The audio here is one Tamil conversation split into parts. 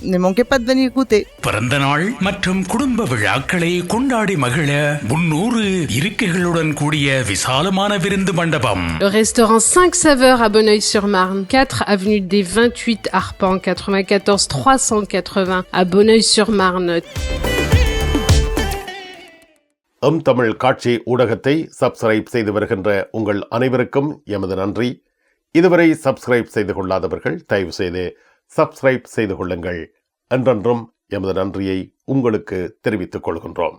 Goûter. பிறந்த நாள் மற்றும் குடும்ப விழாக்களை கொண்டாடி மகிழ முன்னூறு இருக்கைகளுடன் கூடிய விசாலமான விருந்து மண்டபம் Le restaurant 5 saveurs à Bonneuil-sur-Marne, 4 avenue des 28 Arpents, 94 380 à Bonneuil-sur-Marne. எம் தமிழ் காட்சி ஊடகத்தை சப்ஸ்கிரைப் செய்து வருகின்ற உங்கள் அனைவருக்கும் எமது நன்றி இதுவரை சப்ஸ்கிரைப் செய்து கொள்ளாதவர்கள் தயவு செய்து சப்ஸ்கிரைப் செய்து கொள்ளுங்கள். என்றென்றும் எமது நன்றியை உங்களுக்கு தெரிவித்துக் கொள்கின்றோம்.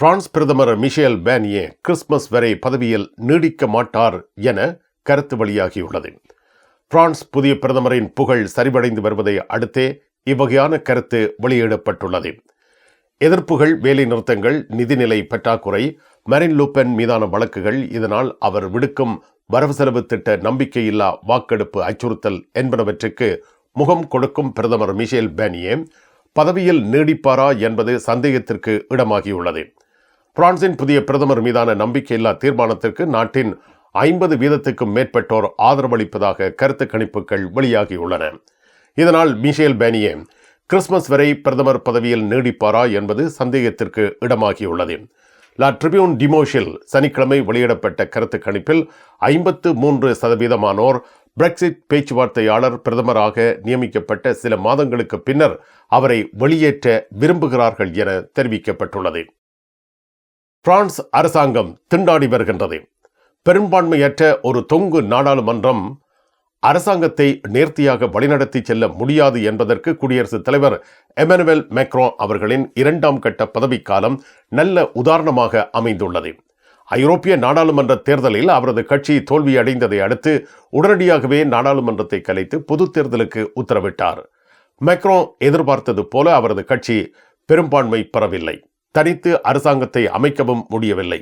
பிரான்ஸ் பிரதமர் மிஷேல் பேனியே கிறிஸ்துமஸ் வரை பதவியில் நீடிக்க மாட்டார் என கருத்து வெளியாகியுள்ளது. பிரான்ஸ் புதிய பிரதமரின் புகழ் சரிவடைந்து வருவதை அடுத்தே இவ்வகையான கருத்து வெளியிடப்பட்டுள்ளது. எதிர்ப்புகள் வேலைநிறுத்தங்கள் நிதிநிலை பற்றாக்குறை மரின் லூப்பென் மீதான வழக்குகள் இதனால் அவர் விடுக்கும் வரவு செலவு திட்ட நம்பிக்கையில்லா வாக்கெடுப்பு அச்சுறுத்தல் என்பனவற்றுக்கு முகம் கொடுக்கும் பிரதமர் மிஷேல் பேனியே பதவியில் நீடிப்பாரா என்பது சந்தேகத்திற்கு இடமாகியுள்ளது. பிரான்சின் புதிய பிரதமர் மீதான நம்பிக்கையில்லா தீர்மானத்திற்கு நாட்டின் ஐம்பது வீதத்துக்கும் மேற்பட்டோர் ஆதரவளிப்பதாக கருத்து கணிப்புகள் வெளியாகியுள்ளன. இதனால் மிஷேல் பேனியே கிறிஸ்துமஸ் வரை பிரதமர் பதவியில் நீடிப்பாரா என்பது சந்தேகத்திற்கு இடமாகியுள்ளது. லா ட்ரிபியூன் டிமோஷில் சனிக்கிழமை வெளியிடப்பட்ட கருத்து கணிப்பில் ஐம்பத்து மூன்று சதவீதமானோர் பிரெக்சிட் பேச்சுவார்த்தையாளர் பிரதமராக நியமிக்கப்பட்ட சில மாதங்களுக்கு பின்னர் அவரை வெளியேற்ற விரும்புகிறார்கள் என தெரிவிக்கப்பட்டுள்ளது. பிரான்ஸ் அரசாங்கம் திண்டாடி வருகின்றது. பெரும்பான்மையற்ற ஒரு தொங்கு நாடாளுமன்றம் அரசாங்கத்தை நேர்த்தியாக வழிநடத்தி செல்ல முடியாது என்பதற்கு குடியரசுத் தலைவர் எமனுவேல் மேக்ரோ அவர்களின் இரண்டாம் கட்ட பதவிக்காலம் நல்ல உதாரணமாக அமைந்துள்ளது. ஐரோப்பிய நாடாளுமன்ற தேர்தலில் அவரது கட்சி தோல்வியடைந்ததை அடுத்து உடனடியாகவே நாடாளுமன்றத்தை கலைத்து பொது தேர்தலுக்கு உத்தரவிட்டார். மேக்ரோ எதிர்பார்த்தது போல அவரது கட்சி பெரும்பான்மை பெறவில்லை தனித்து அரசாங்கத்தை அமைக்கவும் முடியவில்லை.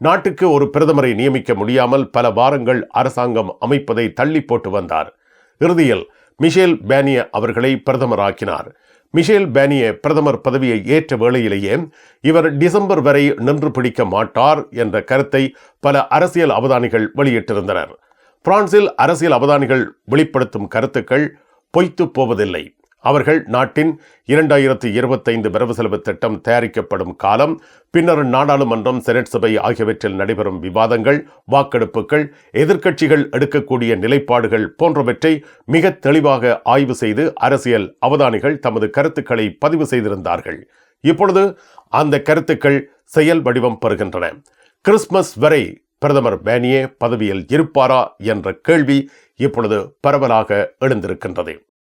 நாட்டுக்கு ஒரு பிரதமரை நியமிக்க முடியாமல் பல வாரங்கள் அரசாங்கம் அமைப்பதை தள்ளி போட்டு வந்தார். இறுதியில் மிஷேல் பேனிய அவர்களை பிரதமராக்கினார். மிஷேல் பேனிய பிரதமர் பதவியை ஏற்ற வேளையிலேயே இவர் டிசம்பர் வரை நின்று பிடிக்க மாட்டார் என்ற கருத்தை பல அரசியல் அவதானிகள் வெளியிட்டிருந்தனர். பிரான்சில் அரசியல் அவதானிகள் வெளிப்படுத்தும் கருத்துக்கள் பொய்த்து போவதில்லை. அவர்கள் நாட்டின் இரண்டாயிரத்தி இருபத்தைந்து வரவு செலவு திட்டம் தயாரிக்கப்படும் காலம் பின்னர் நாடாளுமன்றம் செனட் சபை ஆகியவற்றில் நடைபெறும் விவாதங்கள் வாக்கெடுப்புகள் எதிர்க்கட்சிகள் எடுக்கக்கூடிய நிலைப்பாடுகள் போன்றவற்றை மிக தெளிவாக ஆய்வு செய்து அரசியல் அவதானிகள் தமது கருத்துக்களை பதிவு செய்திருந்தார்கள். இப்பொழுது அந்த கருத்துக்கள் செயல் வடிவம் பெறுகின்றன. கிறிஸ்துமஸ் வரை பிரதமர் பேனியே பதவியில் இருப்பாரா என்ற கேள்வி இப்பொழுது பரவலாக எழுந்திருக்கின்றது.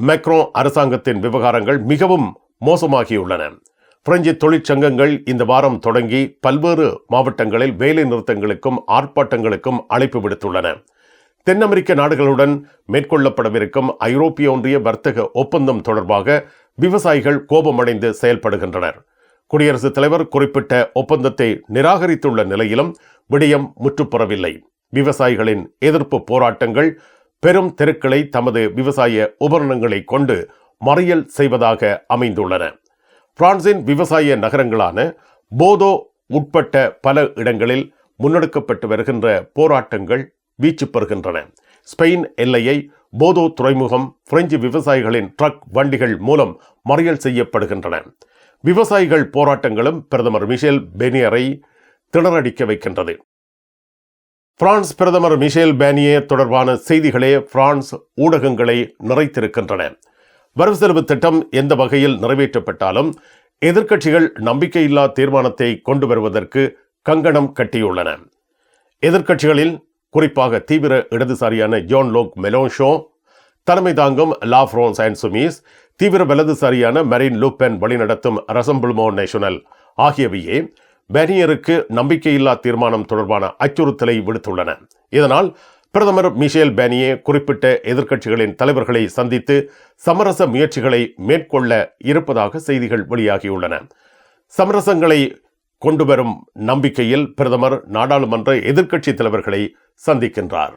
மெக்ரோ அரசாங்கத்தின் விவகாரங்கள் மிகவும் மோசமாகியுள்ளன. பிரெஞ்சு தொழிற்சங்கங்கள் இந்த வாரம் தொடங்கி பல்வேறு மாவட்டங்களில் வேலை நிறுத்தங்களுக்கும் ஆர்ப்பாட்டங்களுக்கும் அழைப்பு விடுத்துள்ளன. தென் அமெரிக்க நாடுகளுடன் மேற்கொள்ளப்படவிருக்கும் ஐரோப்பிய ஒன்றிய வர்த்தக ஒப்பந்தம் தொடர்பாக விவசாயிகள் கோபமடைந்து செயல்படுகின்றனர். குடியரசுத் தலைவர் குறிப்பிட்ட ஒப்பந்தத்தை நிராகரித்துள்ள நிலையிலும் விடயம் முற்றுப்புறவில்லை. விவசாயிகளின் எதிர்ப்பு போராட்டங்கள் பெரும் தெருக்களை தமது விவசாய உபகரணங்களை கொண்டு மறியல் செய்வதாக அமைந்துள்ளன. பிரான்சின் விவசாய நகரங்களான போதோ உட்பட்ட பல இடங்களில் முன்னெடுக்கப்பட்டு வருகின்ற போராட்டங்கள் வீச்சு பெறுகின்றன. ஸ்பெயின் எல்லையை போதோ துறைமுகம் பிரெஞ்சு விவசாயிகளின் ட்ரக் வண்டிகள் மூலம் மறியல் செய்யப்படுகின்றன. விவசாயிகள் போராட்டங்களும் பிரதமர் மிஷேல் பெனியரை திணறடிக்க வைக்கின்றது. பிரான்ஸ் பிரதமர் மிஷேல் பேனியே தொடர்பான செய்திகளே பிரான்ஸ் ஊடகங்களை நிறைத்திருக்கின்றன. வரவு செலவு திட்டம் எந்த வகையில் நிறைவேற்றப்பட்டாலும் எதிர்க்கட்சிகள் நம்பிக்கையில்லா தீர்மானத்தை கொண்டு வருவதற்கு கங்கணம் கட்டியுள்ளன. எதிர்க்கட்சிகளில் குறிப்பாக தீவிர இடதுசாரியான ஜோன் லோக் மெலோஷோ தலைமை தாங்கும் லாஃப்ரோன் சயின்சுமீஸ் தீவிர வலதுசாரியான மெரின் லூப்பென் வழிநடத்தும் ரசம்பிள்மோ நேஷனல் ஆகியவையே பெனியருக்கு நம்பிக்கையில்லா தீர்மானம் தொடர்பான அச்சுறுத்தலை விடுத்துள்ளன. இதனால் பிரதமர் மிஷேல் பேனியே குறிப்பிட்ட எதிர்க்கட்சிகளின் தலைவர்களை சந்தித்து சமரச முயற்சிகளை மேற்கொள்ள இருப்பதாக செய்திகள் வெளியாகியுள்ளன. சமரசங்களை கொண்டுவரும் நம்பிக்கையில் பிரதமர் நாடாளுமன்ற எதிர்க்கட்சி தலைவர்களை சந்திக்கின்றார்.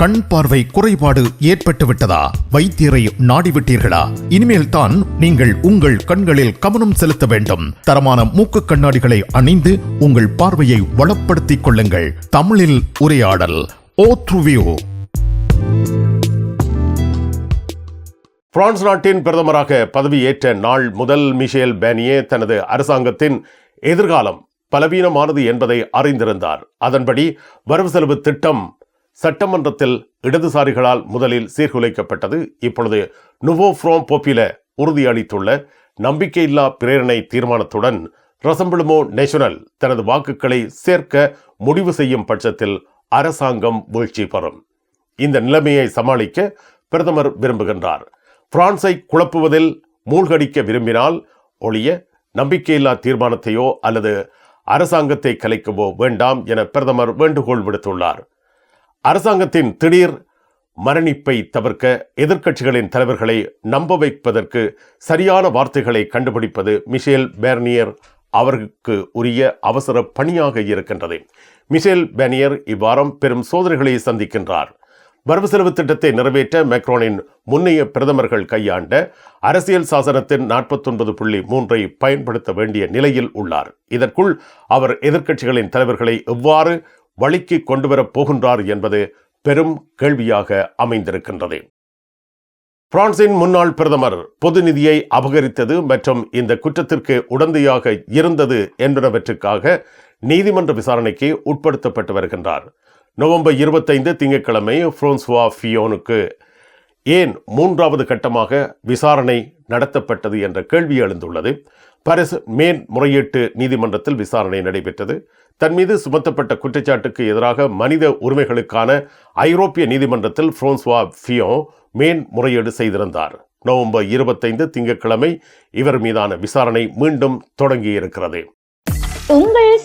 கண் பார்வை குறைபாடு ஏற்பட்டுவிட்டதா? வைத்தியரை நாடிவிட்டீர்களா? இனிமேல் தான் நீங்கள் உங்கள் கண்களில் கவனம் செலுத்த வேண்டும். தரமான மூக்கு கண்ணாடிகளை அணிந்து உங்கள் பார்வையை வளப்படுத்திக் கொள்ளுங்கள். தமிழில் உரையாடல் ஓத்ருவியோ பிரான்ஸ் நாட்டின் பிரதமராக பதவியேற்ற நாள் முதல் மிஷேல் பேனியே தனது அரசாங்கத்தின் எதிர்காலம் பலவீனமானது என்பதை அறிந்திருந்தார். அதன்படி வரவு செலவு திட்டம் சட்டமன்றத்தில் இடதுசாரிகளால் முதலில் சீர்குலைக்கப்பட்டது. இப்பொழுது நுவோ ஃப்ரோம் போப்பில உறுதியளித்துள்ள நம்பிக்கையில்லா பிரேரணை தீர்மானத்துடன் ரசம்பிளுமோ நேஷனல் தனது வாக்குகளை சேர்க்க முடிவு செய்யும் பட்சத்தில் அரசாங்கம் வீழ்ச்சி பெறும். இந்த நிலைமையை சமாளிக்க பிரதமர் விரும்புகின்றார். பிரான்ஸை குழப்புவதில் மூழ்கடிக்க விரும்பினால் ஒழிய நம்பிக்கையில்லா தீர்மானத்தையோ அல்லது அரசாங்கத்தை கலைக்கவோ வேண்டாம் என பிரதமர் வேண்டுகோள் விடுத்துள்ளார். அரசாங்கத்தின் திடீர் மரணிப்பை தவிர்க்க எதிர்க்கட்சிகளின் தலைவர்களை நம்ப வைப்பதற்கு சரியான வார்த்தைகளை கண்டுபிடிப்பது மிஷேல் பேர்னியர் அவருக்கு உரிய அவசர பணியாக இருக்கின்றது. மிஷேல் பேர்னியர் இவ்வாரம் பெரும் சோதனைகளை சந்திக்கின்றார். வரவு செலவு திட்டத்தை நிறைவேற்ற மேக்ரோனின் முன்னைய பிரதமர்கள் கையாண்ட அரசியல் சாசனத்தின் நாற்பத்தொன்பது புள்ளி மூன்றை பயன்படுத்த வேண்டிய நிலையில் உள்ளார். இதற்குள் அவர் எதிர்க்கட்சிகளின் தலைவர்களை எவ்வாறு வழிக்கு கொண்டுவரப் போகின்றார் என்பது பெரும் கேள்வியாக அமைந்திருக்கின்றது. பிரான்சின் முன்னாள் பிரதமர் பொது நிதியை அபகரித்தது மற்றும் இந்த குற்றத்திற்கு உடந்தையாக இருந்தது என்பனவற்றுக்காக நீதிமன்ற விசாரணைக்கு உட்படுத்தப்பட்டு வருகின்றார். நவம்பர் இருபத்தைந்து திங்கட்கிழமை பிரான்சுவா ஃபியோனுக்கு ஏன் மூன்றாவது கட்டமாக விசாரணை நடத்தப்பட்டது என்ற கேள்வி எழுந்துள்ளது. பாரிஸ் மேன்முறையீட்டு நீதிமன்றத்தில் விசாரணை நடைபெற்றது. தன் மீது சுமத்தப்பட்ட குற்றச்சாட்டுக்கு எதிராக மனித உரிமைகளுக்கான ஐரோப்பிய நீதிமன்றத்தில் பிரான்சுவா ஃபியோ மேன்முறையீடு செய்திருந்தார். நவம்பர் இருபத்தைந்து திங்கட்கிழமை இவர் மீதான விசாரணை மீண்டும் தொடங்கியிருக்கிறது. உங்கள்